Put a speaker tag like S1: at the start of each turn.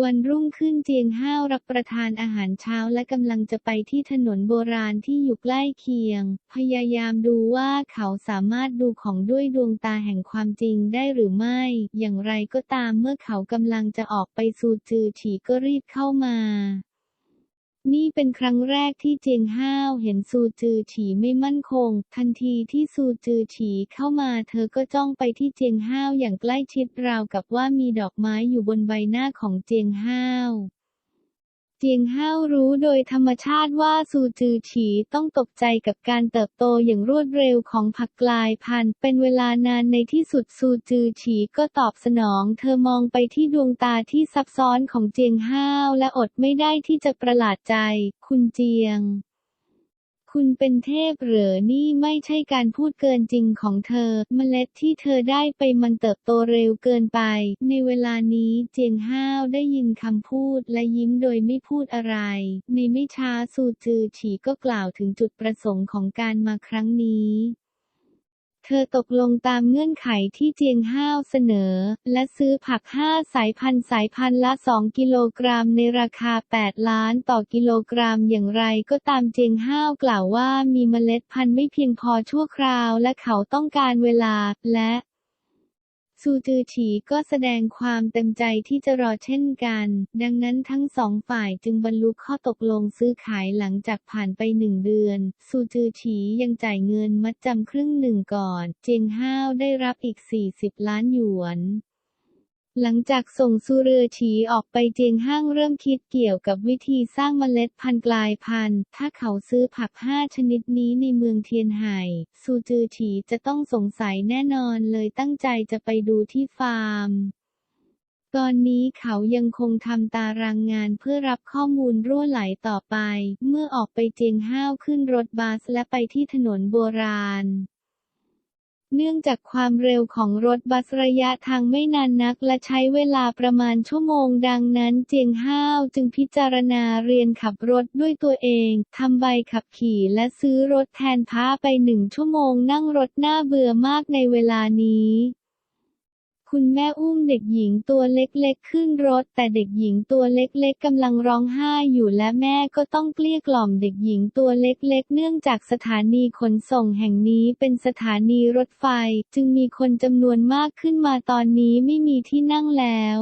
S1: วันรุ่งขึ้นเจียงห้าวรับประทานอาหารเช้าและกำลังจะไปที่ถนนโบราณที่อยู่ใกล้เคียง พยายามดูว่าเขาสามารถดูของด้วยดวงตาแห่งความจริงได้หรือไม่ อย่างไรก็ตามเมื่อเขากำลังจะออกไปซูจือฉีก็รีบเข้ามา นี่เป็นครั้งแรกที่เจียงห้าวเห็นซูจือฉีไม่มั่นคง ทันทีที่ซูจือฉีเข้ามาเธอก็จ้องไปที่เจียงห้าวอย่างใกล้ชิดราวกับว่ามีดอกไม้อยู่บนใบหน้าของเจียงห้าว เจียงห้าวรู้โดยธรรมชาติว่าซูจือฉีต้องตกใจกับการเติบโตอย่างรวดเร็วของผักกลายพันธุ์เป็นเวลานานในที่สุดซูจือฉีก็ตอบสนอง เธอมองไปที่ดวงตาที่ซับซ้อนของเจียงห้าวและอดไม่ได้ที่จะประหลาดใจ คุณเจียง คุณเป็นเทพเหรอนี่ไม่ใช่การพูดเกินจริงของเธอ เมล็ดที่เธอได้ไปมันเติบโตเร็วเกินไป ในเวลานี้เจียงห้าวได้ยินคำพูดและยิ้มโดยไม่พูดอะไร ในไม่ช้าสูจือฉีก็กล่าวถึงจุดประสงค์ของการมาครั้งนี้ เธอตกลงตามเงื่อนไขที่เจียงห้าวเสนอ และซื้อผัก 5 สายพันธุ์สายพันธุ์ละ 2 กิโลกรัมในราคา 8 ล้านต่อกิโลกรัมอย่างไรก็ตามเจียงห้าวกล่าวว่ามีเมล็ดพันธุ์ไม่เพียงพอชั่วคราวและเขาต้องการเวลาและ ซูจือฉีก็แสดงความเต็มใจที่จะรอเช่นกัน ดังนั้นทั้งสองฝ่ายจึงบรรลุข้อตกลงซื้อขายหลังจากผ่านไปหนึ่งเดือน ซูจือฉียังจ่ายเงินมัดจำครึ่งหนึ่งก่อน เจียงห้าวได้รับอีก 40 ล้านหยวน หลังจากส่งซูเรือฉีออกไปเจียงห้างเริ่มคิดเกี่ยวกับวิธีสร้างเมล็ดพันธุ์กลายพันธุ์ ถ้าเขาซื้อผักห้าชนิดนี้ในเมืองเทียนไห่ ซูจือฉีจะต้องสงสัยแน่นอนเลยตั้งใจจะไปดูที่ฟาร์ม ตอนนี้เขายังคงทำตารางงานเพื่อรับข้อมูลรั่วไหลต่อไป เมื่อออกไปเจียงห้าวขึ้นรถบัสและไปที่ถนนโบราณ เนื่องจากความเร็วของรถบัสระยะทางไม่นานนักและใช้เวลาประมาณชั่วโมงดังนั้นเจียงห้าวจึงพิจารณาเรียนขับรถด้วยตัวเองทำใบขับขี่และซื้อรถแทนพาไปหนึ่งชั่วโมงนั่งรถน่าเบื่อมากในเวลานี้ คุณแม่อุ้มเด็กหญิงตัวเล็กๆ ขึ้นรถ แต่เด็กหญิงตัวเล็กๆกำลังร้องไห้อยู่และแม่ก็ต้องเกลี้ยกล่อมเด็กหญิงตัวเล็กๆ เนื่องจากสถานีขนส่งแห่งนี้เป็นสถานีรถไฟ จึงมีคนจำนวนมากขึ้นมาตอนนี้ไม่มีที่นั่งแล้ว